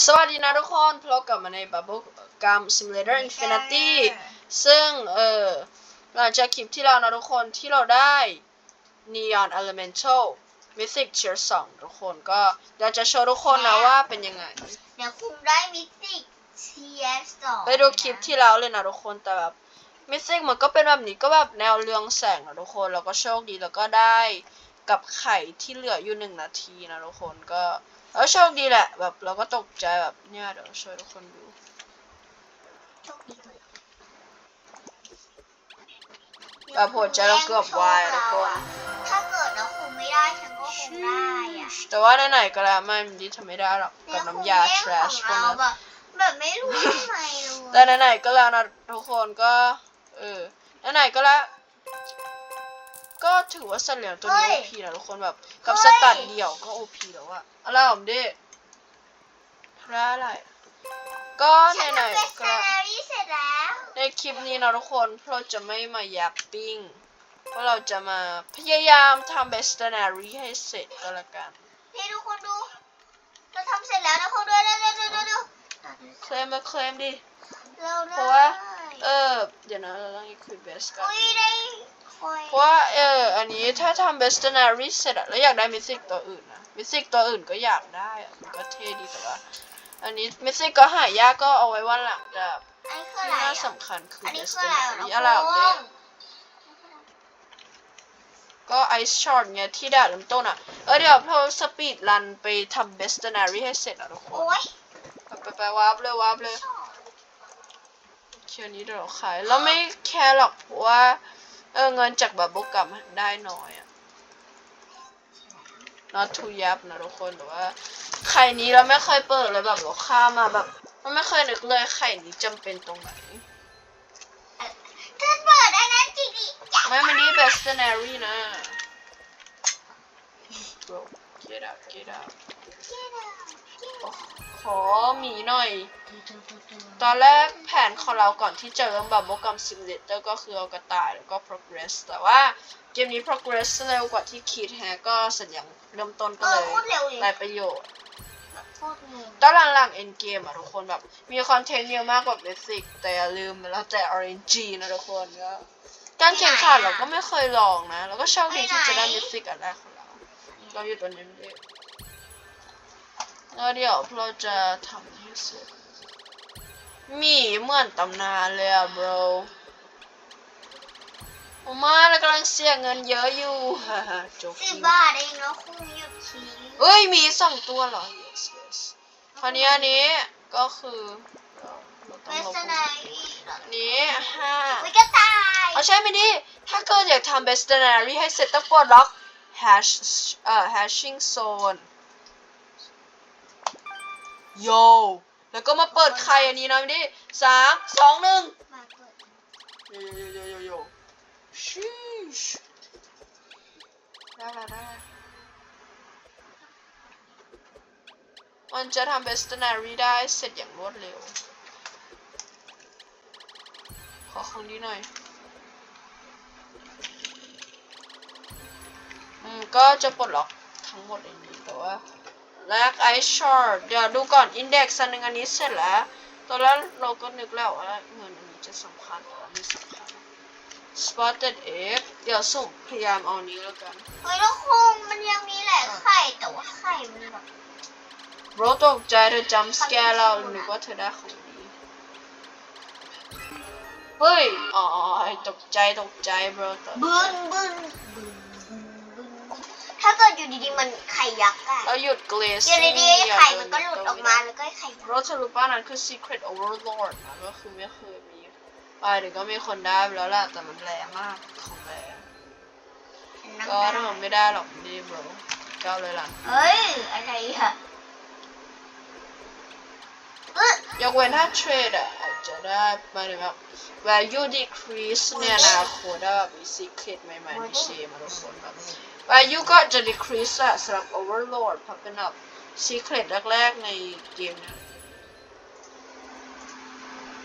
สวัสดีนะทุกคนพบกลับมาใน Bubble Gum Simulator Infinity ซึ่ง เออหลังจากคลิปที่เรานะทุกคนที่เราได้ Neon Elemental Mythic Tier 2 ทุกคนก็อยากจะโชว์ทุกคนนะว่าเป็นยังไง เดี๋ยวคุณได้มิติเทียสองไปดูคลิปที่แล้วเลยนะทุกคนแต่แบบมิสซิกมันก็เป็นแบบนี้ก็แบบแนวเรืองแสงนะทุกคนแล้วก็โชคดีแล้วก็ได้กับไข่ที่เหลืออยู่หนึ่งนาทีนะทุกคนก็ แล้วโชคดีแหละแบบเราก็ตกใจแบบเนี่ยเดี๋ยวช่วยทุกคนดูโชคดีเลยแบบหัวใจเราเกือบวายอะทุกคน ถ้าเกิดเราคุมไม่ได้ฉันก็คงได้อะแต่ว่าไหนๆก็แล้วไม่มันดีทำไม่ได้หรอกกับน้ำยาเนี่ย trash พคุวณกแย่งนั้นของเราแบบแบบไม่รู้ทำไมเลยแต่ไหนๆก็แล้วนะทุกคนก็เออไหนๆก็แล้ว ก็ถือว่าสัตว์เลี้ยงตัวนี้ OP นะทุกคนแบบ กับสตัดเดี่ยวก็ OP แล้วอะอะไรผมดิพระอะไร ก็ฉันไหนทำเบสๆเซก็อแล้วรี่เสร็จแล้วในคลิปนี้นะทุกคนเราจะไม่มายับปิ้งเพราะเราจะมาพยายามทำเบสเตอร์นารีให้เสร็จก็แล้วกันนี่ทุกคนดูเราทำเสร็จแล้วนะคนดูเร็วเร็วเร็วเร็วเร็วเคลมมาเคลมดิเร็วเพราะว่าเออเดี๋ยวนะเราต้องอีกคุยเบสกันอุ้ยได้คอยเพราะว่าเอออันนี้ถ้าทำเบสเตอร์นารีเสร็จอะแล้วอยากได้มิสิกตัวอื่นนะมิสิกตัวอื่นก็อยากได้อะมันก็เท่ดีแต่ว่า อันนี้มิสิกก็หายากก็เอาไว้วันหลังแต่อันนี้คือที่อะไรน่าอะสำคัญคืออันเบนี้สคืเตออร์อะไรนาอะรีอะไรแบบเนี้ยก็ไอซ์ช็อตเนี่ยที่ด่าเริ่มต้นอะ เออเดี๋ยวเราสปีดรันไปทำเบสเตอร์นารีให้เสร็จอะทุกคนโอ้ยไปไปไปวาร์ปเลยวาร์ปเลยชอบ เคียวนี้เดี๋ยวเราขายเราไม่แคร์หรอกเพราะว่าเออเงินจากบับเบิ้ลกัมได้น้อยอะ not too ยับนะทุกคนแต่ว่าไข่นี้เราไม่เคยเปิดเลยแบบเราข้ามมาแบบเราไม่เคยนึกเลยไข่นี้จำเป็นตรงไหนเธอเปิดอันนั้นจริงดิอยากไม่มันนี่ best scenario นะ bro get out get out ขอหมีหน่อย ตอนแรกแผนของเราก่อนที่จะเริ่มแบบโปรแกรม simulator ก็คือเอากระต่ายแล้วก็ progress แต่ว่าเกมนี้ progress เร็วกว่าที่คิดแฮะก็สัญญาเริ่มต้นเอก็อเลยโคตรเร็วเลยได้ประโยชน์โคตรงงตอนหลังๆ end game อะทุกคนแบบ มีคอนเทนต์เยอะมากกว่า basic แต่อย่าลืมแล้วแต่ RNG นะทุกคนก็การแข่งขันเราก็ไม่เคยลองนะ แล้วก็โชคดีที่จะได้ basic อันแรกของเรา เราอยู่ตัวนี้ไม่ได้ แล้วเดี๋ยวเราจะทำให้เสร็จหมีเหมือนตำนานเลยอะ bro โอ้มาแล้วกำลังเสียเงินเยอะอยู่ฮ่าฮ่าโจสิบกิ้งบาทเองเนาะคุณหยุดคิงเอ้ย มีสองตัวเหรอ yes yes คราวนี้อันนี้ก็คือเราเราต้เวองลสบนาอัรีนนี้ห้าวิกระต่ายเอาใช่ไหมดิ ถ้าเกิดอยากทำ best scenario ให้เสร็จต้องปลดล็อก hash เอ่อ hashing zone โย แล้วก็มาเปิดไข่อันนี้หนะดิสามสองหนึ่งมาเปิดโยโยโยโยโยชิชได้แล้วได้แล้วมันจะทำ best scenario ได้เสร็จอย่างรวดเร็ว ขอของดีหน่อย อืม ก็จะปลดล็อกทั้งหมดในนี้แต่ว่า แลกไอชอร์เดี๋ยวดูก่อนอินเด็กซ์อันหนึ่งอันนี้เสร็จแล้ว ตอนแรกเราก็นึกแล้วว่าเงินอันนี้จะสำคัญแต่ว่าไม่สำคัญ spotted egg เดี๋ยวส่งพยายามเอานี้แล้วกันเฮ้ยแล้วคุงมันยังมีแหละไข่แต่ว่าไข่มันแบบโรตกใจเธอจำสแกร์เรานึกว่าเธอได้ของดีเฮ้ย อ๋อไอ้ตกใจตกใจ bro ตกใจบึ้นบึ้นบึ้นบึ้นบึ้น ถ้าเกิดอยู่ดีๆมันไข่ยักษ์อะเราหยุดเกรซอยู่ดีๆไข่มันก็หลุดออกมาแล้วก็ไข่ยักษ์เราเธอรู้ป่ะนั่นคือ secret overlord นะก็คือไม่เคยมีไปเดี๋ยวก็มีคนได้ไปแล้วแหละแต่มันแรงมากของแรงนั่งก็ได้ถ้ามันไม่ได้หรอกดี bro ก็เอาเลยล่ะเฮ้ยอะไรอะเอ้ ยกเว้นถ้าเทรดอะอาจจะได้มายถึงแบบ value decrease เนี่ยนะโคตรแบบมี secret ใหม่ๆที่เชมาทุกคนแบบ value ก็จะ decrease อะสำหรับ overlord เพราะเป็นแบบ secret แรกๆในเกมเนะ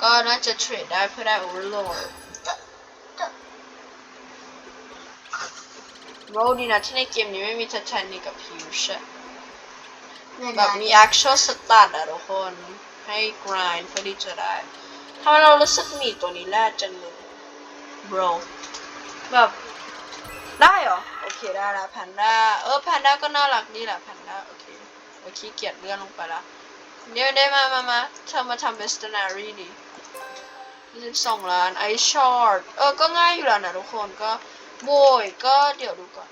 ก็น่าจะเทรดได้เพื่อได้ overlord โรดีนะที่ในเกมนี้ไม่มีทัชชันนี่กับพิวช์เงินแบบมี actual stat อะทุกคน ให้ grind เพื่อที่จะได้ทำไมเรารู้สึกหมีตัวนี้แรกจังเลย bro แบบได้เหรอ โอเคได้ละแพนด้าเออแพนด้าก็น่ารักดีแหละแพนด้าโอเคโอเคเกียดเลื่อนลงไปละเดี๋ยวได้มามามาเธอมาทำ veterinary ดิ22ล้านไอชอร์เออก็ง่ายอยู่แล้วนะทุกคนก็โบยก็เดี๋ยวดูก่อน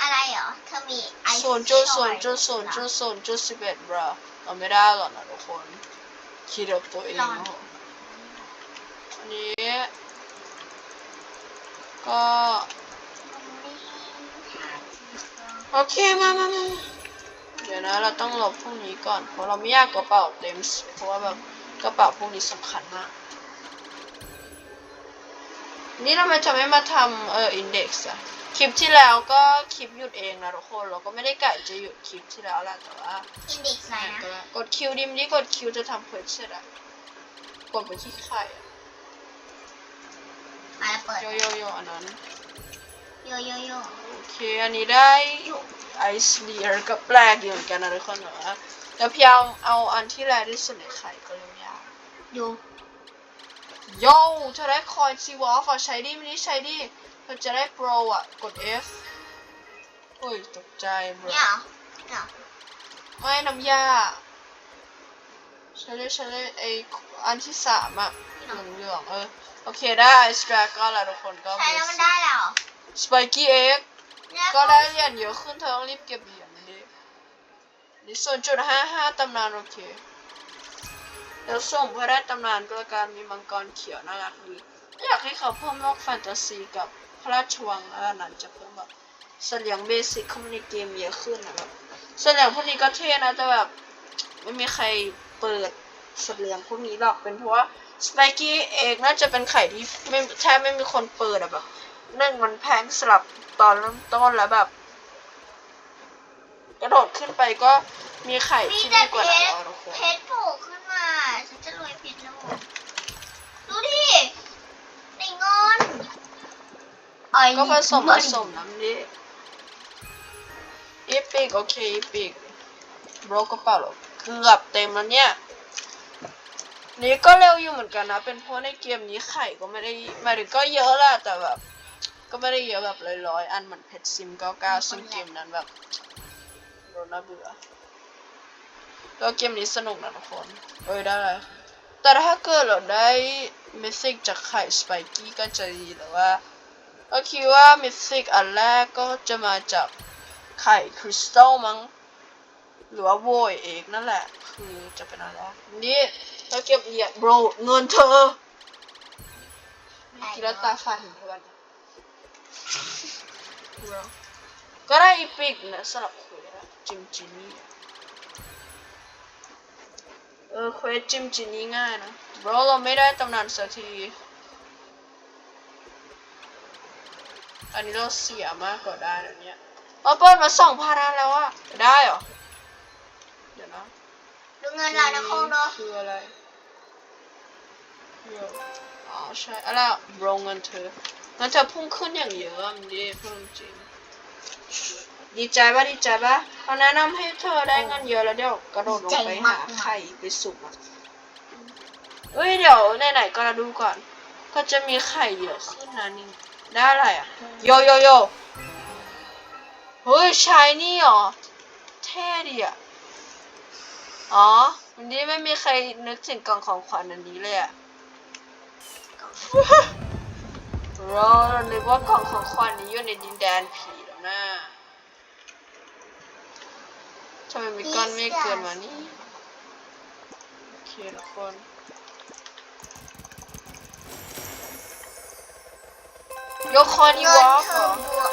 อะไรเหรอเธอมีไอซ์ศูนย์จุดช็ศูอนย์จุดศูนย์จุดศูนย์จุดสิบเอ็ดบราเราไม่ได้หรอกนะทุกคน คิดเอาตัวเองนะผมอันนี้ก็โอเคมามามาเดี๋ยวนะเราต้องลบพวกนี้ก่อน เพราะเราไม่อยากกระเป๋าเต็ม เพราะว่าแบบกระเป๋าพวกนี้สำคัญมาก นี่ทำไมจะไม่มาทำเอออินเด็กซ์อะ คลิปที่แล้วก็คลิปหยุดเองนะทุกคน เราก็ไม่ได้กะจะหยุดคลิปที่แล้วแหละแต่ว่าอินเด็กซ์อะไรนะกดคิวดิมนี่กดคิวจะทำเควสเสร็จอะกดไปที่ไข่อะมาแล้วเปิดโยโยโยอันนั้น โยโยโยโอเคอันนี้ได้ไอซ์เลียร์ก็แปลกอยู่เหมือนกันนะทุกคนแต่ว่าแต่พยายามเอาอันที่แรกที่สุดในไข่ก็เลยยากโยโยเธอได้คอยซีวอลขอใช้ดิไม่ได้ใช้ดิ เธอจะได้โปรอะกด F โอ้ย ตกใจบรเนี่ยเหรอเนี่ยเหรอไม่น้ำยาใช้เลยใช้เลยไออันที่สามอะเหลืองๆเออ โอเคได้ไอสตราก็แล้วทุกคนก็ใช้แล้วมันได้แล้วเหรอสไปกี้เอ็กเนี่ยก็ได้เหรียญเยอะขึ้นเธอต้องรีบเก็บเหรียญดินี่ส่วนจุดห้าห้าตำนานโอเคเดี๋ยวส่งเพื่อได้ตำนานก็แล้วกันมีมังกรเขียวน่ารักดีอยากให้เขาเพิ่มโลกแฟนตาซีกับ พระราชวังแล้วนั้นจะเพิ่มแบบเสลียงเบสิกเข้ามาในเกมเยอะขึ้นนะแบบเสลียงพวกนี้ก็เท่นะแต่แบบไม่มีใครเปิดเสลียงพวกนี้หรอกเป็นเพราะว่าสไปกี้เองน่าจะเป็นไข่ที่ไม่แทบไม่มีคนเปิดอะแบบหนึ่องมันแพงสลับตอนเริ่มต้นแล้วแบบ กระโดดขึ้นไปก็มีไข่ที่แต่ดีกว่านั้นชรแล้วทุกคน เพชรโผล่ขึ้นมา ฉันจะรวยเพชรแล้วดูดิในเงินไอ้ ก็ผสมผเงินสมน้ำดิอีปิกโอเคอีปิกโบรกกระเป๋าหรอเกือบเต็มแล้วเนี่ย นี่ก็เร็วอยู่เหมือนกันนะ เป็นเพราะในเกมนี้ไข่ก็ไม่ได้หมายถึงก็เยอะแหละแต่แบบ ก็ไม่ได้เยอะแบบร้อยๆอันเหมือนเพชรซิม99ซึ่งเกมนั้นแบบโดนน่าเบื่อแล้วเกมนี้สนุกนะทุกคน เอ้ยได้เลยแต่ถ้าเกิดเราได้เมสิกจากไข่สไปกี้ก็จะดีแต่ว่า ก็คิดว่ามิสซิกอันแรกก็จะมาจากไข่คริสตัลมั้ง หรือว่าโวยเอกนั่นแหละ คือจะเป็นอันแรกนี่ถ้าเก็บเหรียญโบรเงินเธอคิดแล้วตาฝาดเห็นเพื่อนก็ได้อีพิกนะสำหรับเควสจิมจินี่เออเควสจิมจินี่ง่ายนะ bro เราไม่ได้ตำนานสักที อันนี้เราเสียมากกว่าได้นะเนี่ยเราเปิดมาสองพันอันแล้วอะได้เหรอ เดี๋ยวนะดูเงินเรานะคงเนาะคืออะไรเดี๋ยวอ๋อใช่อะไรอะโรงเงินเธอเงินเธอพุ่งขึ้นอย่างเยอะอะมันดีเพิ่มจริง ดีใจปะดีใจปะเขาแนะนำให้เธอได้เงินเยอะแล้วเดี๋ยวกระโดดลงไปหาไข่ไปสุ่มอะเอ้ยเดี๋ยวไหนๆก็ดูก่อน ก็จะมีไข่เยอะขึ้นนะนี่ ได้อะไรอะ โยโยโยเฮ้ยชายนี่เหรอ เท่ดีอะ อ๋อ วันนี้ไม่มีใครนึกถึงกล่องของขวัญอันนี้เลยอะเรานึกว่ากล่องของขวัญนี้อยู่ในดินแดนผีแล้วนะทำไมมีก้อนเมฆเกินมานี่โอเคทุกคน ยกคอดีเงิวนอล์กเธเหรออบวก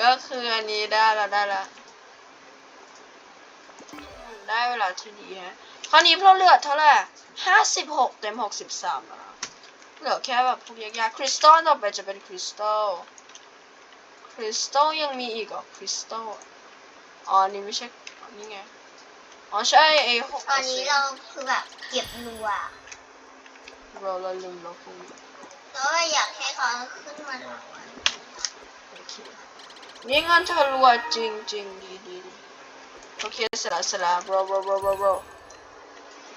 ก็คืออันนี้ได้แล้วได้แล้วอืมได้เวลาที่ดีฮะคราวนี้เราเหลือเท่าไหร่ห้าสิบหกเต็มหกสิบสามแล้วนะเหลือแค่แบบพวกยากๆคริสตัลต่อไปจะเป็นคริสตัล คริสตัลยังมีอีกเหรอคริสตัล อ๋ออันนี่ไม่ใช่อันนี่ไง อ๋อ ใช่ไอหกตอนนี้เราคือแบบเก็บรัว เราเราลืมเราพวกนี้แล้วก็อยากให้เขาขึ้นมารัวโอเคนี่งินเธอรวยจริงจริงดีดีโอเคสล้วเสล้ว bro bro bro bro bro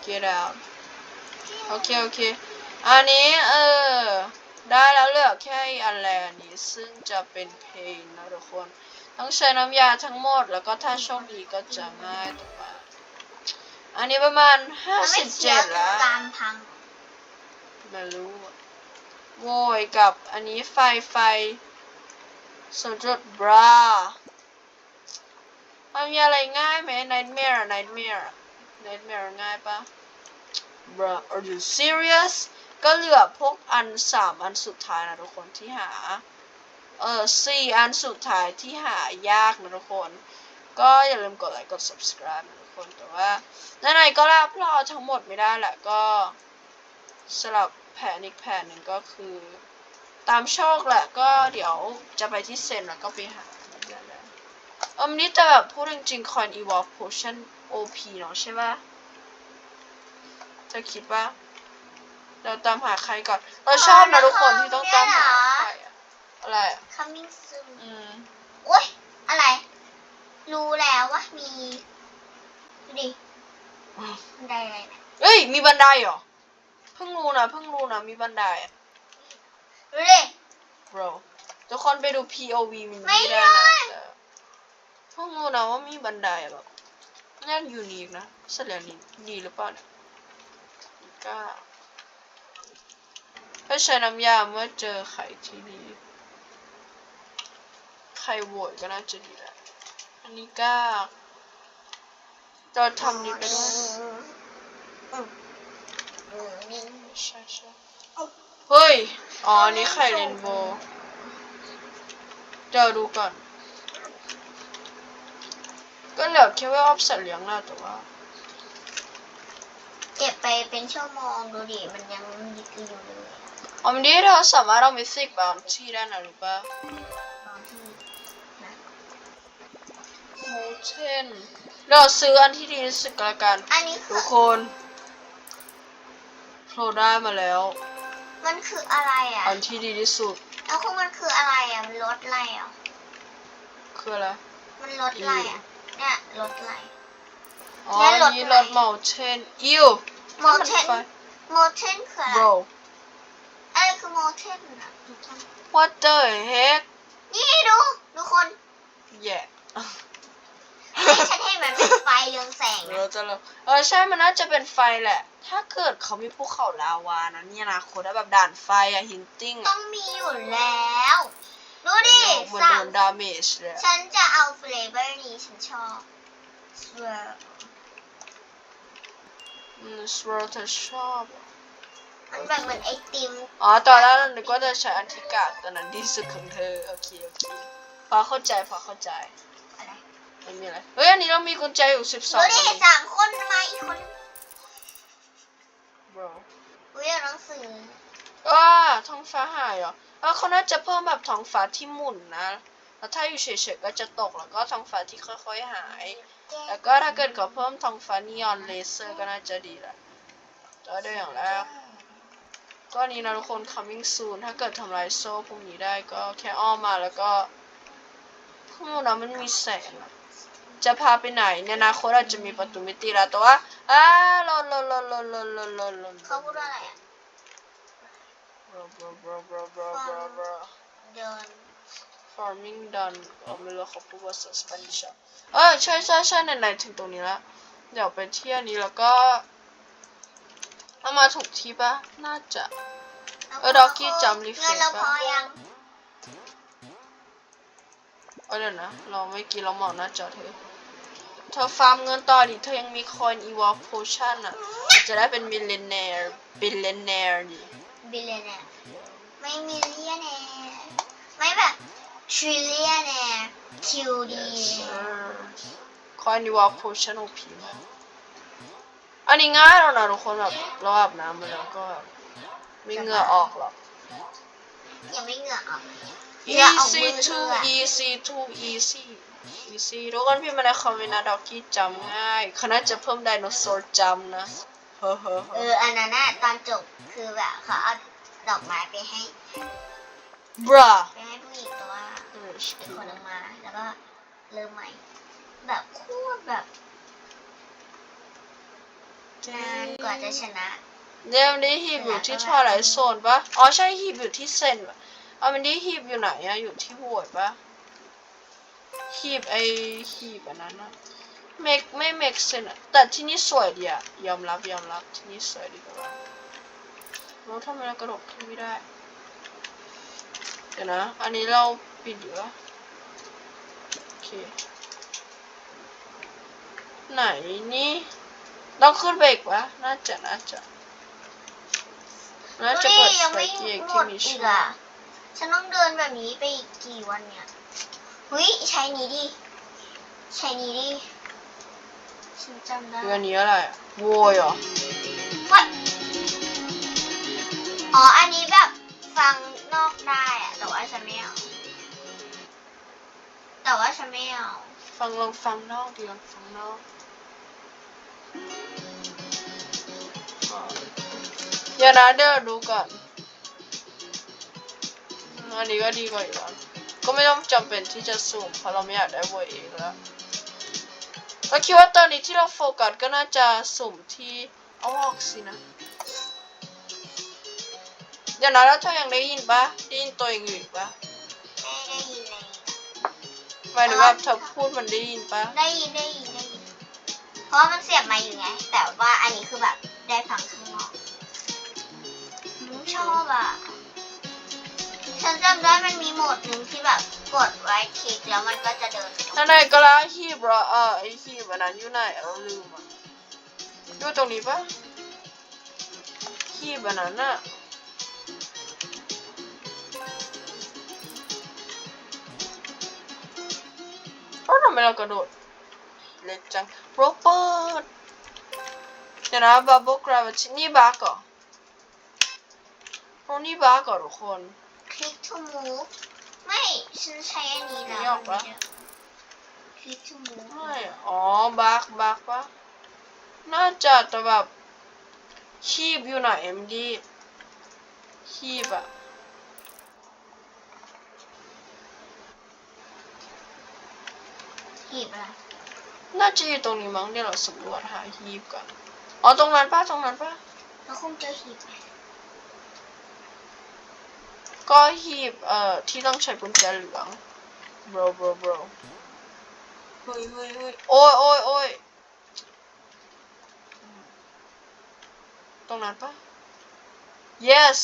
get out โอเคโอเคอันนี้เออได้แล้วเลือกแค่อันแรกนี้ซึ่งจะเป็นเพลงนะทุกคน ต้องใช้น้ำยาทั้งหมด แล้วก็ถ้าโชคดีก็จะง่ายถูกปอันนี้ประมาณมันไม่เคี้ยว57จนแล้ว ไม่รู้โวยกับอันนี้ไฟไฟสมจุดบรามันมีอะไรง่ายไหม Nightmare Nightmare Nightmare ง่ายปะ Bra are you serious ก็เหลือพวกอันสามอันสุดท้ายนะทุกคนที่หา เออสี่อันสุดท้ายที่หายากนะทุกคน ก็อย่าลืมกดไลค์กด subscribe นะทุกคน แต่ว่าไหนก็ล้วเพราะเราทั้งหมดไม่ได้แหละก็ สำหรับแผนอีกแผนหนึ่งก็คือ ตามโชคแหละก็เดี๋ยวจะไปที่เซนแล้วก็ไปหาเรื่อยๆเอมนี่แต่แบบพูดจริงๆ Coin Evolve Potion OP เนาะใช่ปะเธอคิดว่า เราตามหาใครก่อน เราชอบนะทุกคนที่ต้องตามหาใครอะอะไรอะ coming soon อืมโอ๊ยอะไร รู้แล้วว่ามี ดูดิบันไดอะไรนะเอ้ย มีบันไดเหรอเพิ่งรู้นะเพิ่งรู้นะมีบันไดอะดูดิ bro ทุกคนไปดู POV มันไม่ไม่ได้ได้นะแต่เพิ่งรู้นะว่ามีบันไดอะแบบน่ายูนิคนะเสร็จแล้วนี่ดีหรือเปล่าเนี่ยก็ถ้าใช้น้ำยาเมื่อเจอไข่ที่ดี ไข่โหวตก็น่าจะดีแหละอันนี้ก็เราทำนี้ไปด้วย ใช่ใช่เฮ้ย อ๋ออันนี้ไข่เรนโบว์เดี๋ยวดูก่อน ก็เหลือแค่ว่าออฟสัตว์เลี้ยงแล้วแต่ว่า เก็บไปเป็นชั่วโมงดูดิ มันยังดีกอยู่เลยอะอ๋อมันนี้เราสามารถเอามิสิกบางที่ได้นะรู้ปะตอนที่นะโมเทนเราซื้ออันที่ดีที่สุดก็แล้วกันอันนี้คืทุอกคน โผล่ได้มาแล้ว มันคืออะไรอะ อันที่ดีที่สุด แล้วคือมันคืออะไรอะ มันลดอะไรอะ คืออะไร มันลดอะไรอะ เนี่ยลดอะไร อ๋อแล้วอันรถนี้อะไรรถโมเทนอิวโมเทนโมเทนคืออะไร bro อะไรคือโมเทนอะ what the heck นี่ดูทุกคน yeah ให้ฉันให้มันเป็นไฟเรืองแสงเรานะจะเราเออใช่มันน่าจะเป็นไฟแหละ ถ้าเกิดเขามีภูเขาลาวานะเนี่ยนะคนแบบด่านไฟอะฮินติ้งต้อะองมีอยู่แล้วดูดิเหมือนสาโดมนดาเมจเลยอะฉันจะเอาเฟลเวอร์นี้ฉันชอบสเวอร์อืมสวอร์เธอชอบอะมันแบบเหมือนไอติม อ๋อตอนแรกนึกว่าจะใช้อันทิกาตอนนั้นดีสุดของเธอโอเคโอเคพอเข้าใจพอเข้าใจอะไร ไม่มีอะไรเฮ้ยอันนี้เรามีกุญแจอยู่สิบสองดูอันดินี้สามคนมาอีกคน bro อุ้ยเอาหนังสือว้าท้องฟ้าหายเหรอเออเขาน่าจะเพิ่มแบบท้องฟ้าที่หมุนนะ แล้วถ้าอยู่เฉยๆก็จะตกแล้วก็ท้องฟ้าที่ค่อยๆหาย แล้วก็ถ้าเกิดเขาเพิ่มท้องฟ้านีออนเลเซอร์ก็น่าจะดีแหละก็ได้อย่างแรกก็นนี้นะทุกคน coming soon ถ้าเกิดทำลายโซ่พวกนี้ได้ก็แค่อ้อมมาแล้วก็พวกนั้นมันมีแสงอะ จะพาไปไหนในอนาคตอาจจะมีประตูมิติแล้วแต่ว่าอ้าลนลนลนลนลนลนลนลนเขาพูดว่าอะไรอะ bro bro bro bro bro bro bro เดิน farming done เออไม่รู้เขาพูดว่า Spanish อะเออใช่ใช่ใช่ไหนๆถึงตรงนี้แล้วเดี๋ยวไปเที่ยวนี้แล้วก็เอามาถูกที่ปะน่าจะเออ Rocky จำ refresh เงินเราพอยังเออเดี๋ยวนะ เราไม่อกินเราเหมาหน้าจอเธอ เธอฟาร์มเงินต่อดิเธอยังมีคอย evolve potion อะ จะได้เป็น millionaire billionaire ดิบิลเลนแนร์ไม่มิลเลียนแนร์ไม่แบบทริลเลียนแนร์คิวดีคอย evolve potion OP มากอันนี้ง่ายแล้วนะทุกคนแบบเราอาบน้ำมาแล้วก็แบบไม่เหงื่อออกหรอกยังไม่เหงื่อออกเหงื่อออก easy มือ to ด้วย easy to easy easy ทุกคนพี่มาในคอมเมนต์นะดอกกี้จำง่ายเขาน่าจะเพิ่มไดโนเสาร์จำนะเฮ้อเฮ้อเอเฮ้อออันนั้นน่ะตอนจบคือแบบเขาเอาดอกไม้ไปให้บราไปให้ผู้หญิงแต่ว่าอืม which อีก key คนหนึ่งมาแล้วก็เริ่มใหม่ แบบโคตรแบบนานกว่าจะชนะเดี๋ยวนี้ฮีบอยู่ที่ทวายไลท์โซนปะอ๋อใช่ฮีบอยู่ที่เซนปะ เอามันดีฮีบอยู่ไหนอะอยู่ที่โหวตปะฮีบไอฮีบอันนั้นอะเมกไม่เมกเซนอะแต่ที่นี่สวยดีอะยอมรับยอมรับที่นี่สวยดีกว่าแล้วทำไมเรากระโดดขึ้นไม่ได้ เดี๋ยวนะ อันนี้เราปิดอยู่ปะโอเค ไหนนี่ต้องขึ้นไปอีกปะน่าจะน่าจะน่าดูจะดิเปิดยังไฟไม่เกียร์หมที่ดมีอีชื่กออะ ฉันต้องเดินแบบนี้ไปอีกกี่วันเนี่ยเฮ้ยใช้นี้ดิใช้นี้ดิฉันจำได้คืออันนี้อะไรอะโวยเหรอว่าอ๋อ อันนี้แบบฟังนอกได้อะแต่ว่าฉันไม่เอาแต่ว่าฉันไม่เอาฟังลองฟังนอกดีลองฟังนอกอ๋อเดี๋ยวนะเดี๋ยวดูก่อน อืมอันนี้ก็ดีกว่าอีกแล้วก็ไม่ต้องจำเป็นที่จะสุ่มเพราะเราไม่อยากได้โวยเองแล้วเราคิดว่าตอนนี้ที่เราโฟกัสก็น่าจะสุ่มที่เอาออกสินะเดี๋ยวนะแล้วเธอยังได้ยินปะได้ยินตัวเองอยู่อีกปะไม่ได้ยินเลยหมายถึงว่าเธอพูดมันได้ยินปะได้ยินได้ยินได้ยินเพราะว่ามันเสียบมาอยู่ไง แต่ว่าอันนี้คือแบบได้ฟังข้างนอกชอบอะ ฉันจำได้มันมีโหมดหนึ่งที่แบบกดไว้คลิกแล้วมันก็จะเดินไปตรงนั่นไงก็แล้วฮีบเหรอเออไอฮีบอันนั้นอยู่ไหนเราลืมอะอยู่ตรงนี้ปะฮีบอันนั้นน่ะเพราะทำไมเรากระโดดเล็กจังโรเบิร์ตเดี๋ยวนะบับเบิลกราฟนี่บักเหรอโอ้นี่บักเหรอทุกคน คลิก to move ไม่ฉันใช้อันนี้แล้วไม่ออกปะคลิก to move ไม่อ๋อบักบักปะน่าจะแต่แบบคีบอยู่ไหนเอ็มดีคีบอะหีบอะไรน่าจะอยู่ตรงนี้มั้งเดี๋ยวเราสำรวจหาฮีบกัน อ๋อตรงนั้นปะตรงนั้นปะแล้วคงเจอหีบไหม ก็ฮีบเอ่อที่ต้องใช้กุญแจเหลือง bro bro bro เฮ้ยเฮ้ยเฮ้ยโอ้ยโอ้ยโอ้ยตรงนั้นปะ yes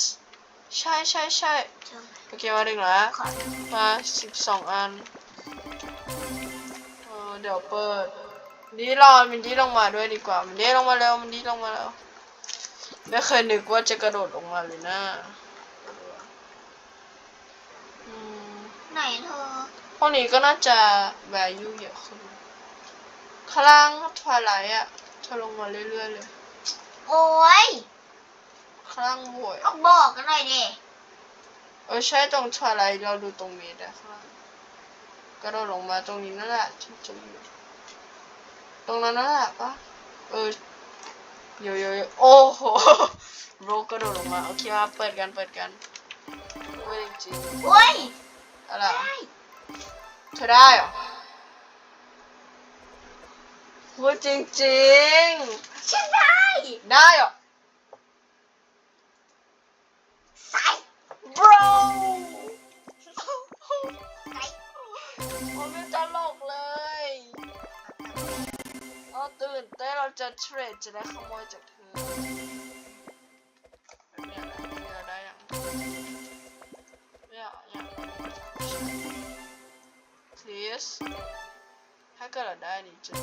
ใช่ใช่ใช่เจอไหมโอเคมาดึงแล้วขอมาสิบสองอันเออเดี๋ยวเปิดดีรอมันดีลงมาด้วยดีกว่า มันดีลงมาแล้วมันดีลงมาแล้ว ไม่เคยนึกว่าจะกระโดดลงมาเลยนะอืม ไหนเธอ พ วกนี้ก็น่าจะ value เยอะขึ้นข้างล่างทวายไลท์อะเธอลงมาเรื่อยๆเลยโอ้ยข้างล่างบวยก็บอกกันหน่อยดิเออใช่ตรงทวายไลท์เราดูตรงเมดอะข้างล่างกระโดดลงมาตรงนี้นั่นแหละที่จะอยู่ตรงนั้นนั่นแหละปะเออโยโยโยโอ้โหโรกระโดดลงมาโอเคมาเปิดกันเปิดกันเว้ยจริงโอ้ยๆอะไรได้ เธอได้เหรอเว้ยจริงจริงฉันได้ๆ ได้เหรอ ใส่ bro ใส่มันไม่ตลกเลยเราตื่นเต้นเราจะเทรดจะได้ขโมยจากเธอ กิดเราได้นี่จะ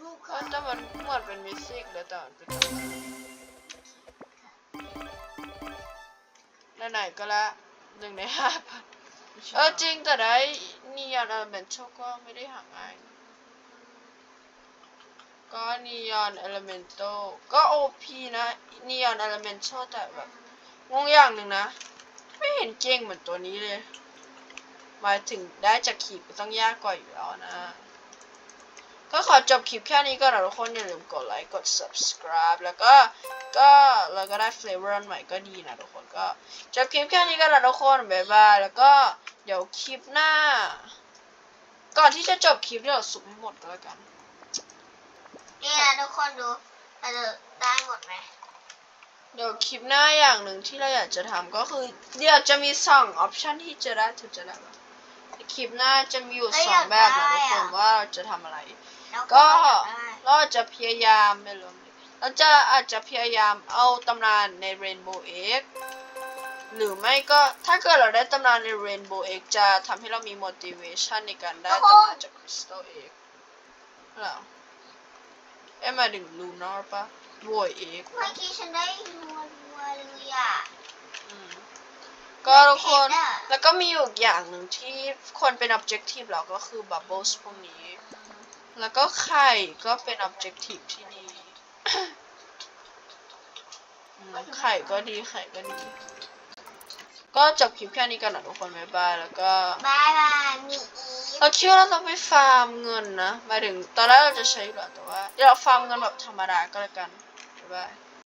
ลูกเออแต่มันเหมือนเป็นมิวสิกเลยแต่มันเป็นอะไรไหนก็ละหนึ่งในห้าพันเออจริงแต่ได้นียอนเอลเมนต์ก็ไม่ได้หาง่ายนะก็นียอนเอลเมนโตก็โอพีนะนียอนเอลเมนโตแต่แบบงงอย่างหนึ่งนะ ไม่เห็นเก่งเหมือนตัวนี้เลย มายถึงได้จากขีดก็ต้องยากกว่าอยู่แล้วนะ ก็ขอจบคลิปแค่นี้ก่อนนะทุกคน อย่าลืมกดไลค์ กด subscribe แล้วก็ก็เราก็ได้ flavor อันใหม่ก็ดีนะทุกคนก็จบคลิปแค่นี้ก่อนนะทุกคนบ๊ายบายแล้วก็เดี๋ยวคลิปหน้า ก่อนที่จะจบคลิปเดี๋ยวสุ่มให้หมดก็แล้วกันนี่นะทุกคนดูเราจะได้หมดไหมเดี๋ยวคลิปหน้าอย่างหนึ่งที่เราอยากจะทำก็คือ เดี๋ยวจะมีสองออปชันที่จะได้ถึงจะได้ปะ คลิปหน้าจะมีอยู่สองแบบนะทุกคนว่าเราจะทำอะไรแล้วก็อยาได้เราอาจจะพยายามไม่รู้เราจะอาจจะพยายามเอาตำนานใน Rainbow Egg หรือไม่ก็ถ้าเกิดเราได้ตำนานใน Rainbow Egg จะทำให้เรามี motivation ในการได้ตำนานจาก Crystal Egg เหรอเอ๊ะหมายถึง Lunar ปะ Void Egg เมื่อกี้ฉันได้รัวๆเลยอะอืม ก็ทุกคนเผ็ดอะแล้วก็มีอยู่อีกอย่างหนึ่งที่ควรเป็น objective เราก็คือ bubbles พวกนี้ แล้วก็ไข่ก็เป็น objective ที่ดีอืมไข่ก็ดีไข่ก็ดี ก็จบคลิปแค่นี้กันนะทุกคนบ๊ายบายแล้วก็บายบายมีอีฟเราคิดว่าเราต้องไปฟาร์มเงินนะหมายถึงตอนแรกเราจะใช้อยู่แล้วแต่ว่าเดี๋ยวเราฟาร์มเงินแบบธรรมดาก็แล้วกันบ๊ายบาย